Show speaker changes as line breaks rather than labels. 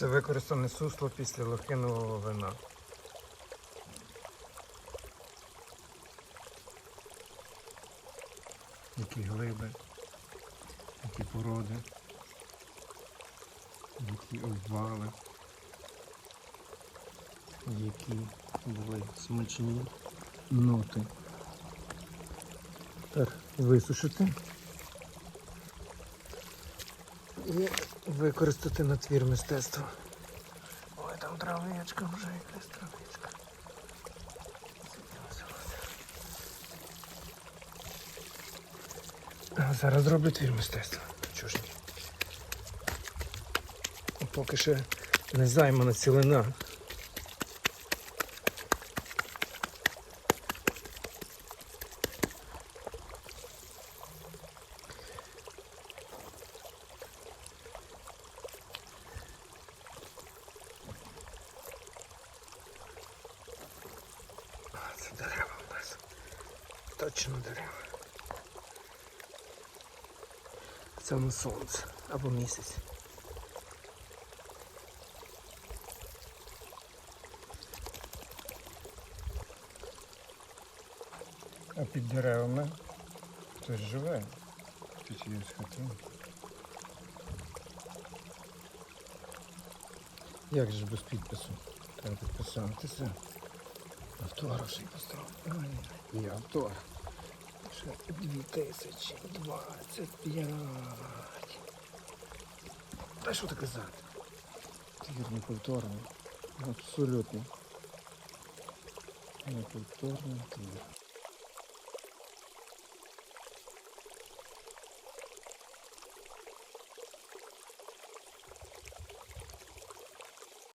Це використане сусло після лохинового вина. Які глиби, які породи, які обвали, які були смачні ноти. Так, висушити і використати на твір мистецтва. Ой, там травичка вже якась травичка. А, Зараз зроблю твір мистецтва. Чого ж ні? Поки ще не займана цілина. Дерева у нас. Точно дерева. Це у сонце або місяць. А під деревами хтось живе. Тут є хатин. Як же без підпису? Треба підписатися. Й поставив. І автор. Ще 2025. Та що ти казати? Твір некультурний. Абсолютно. Неповторний твір.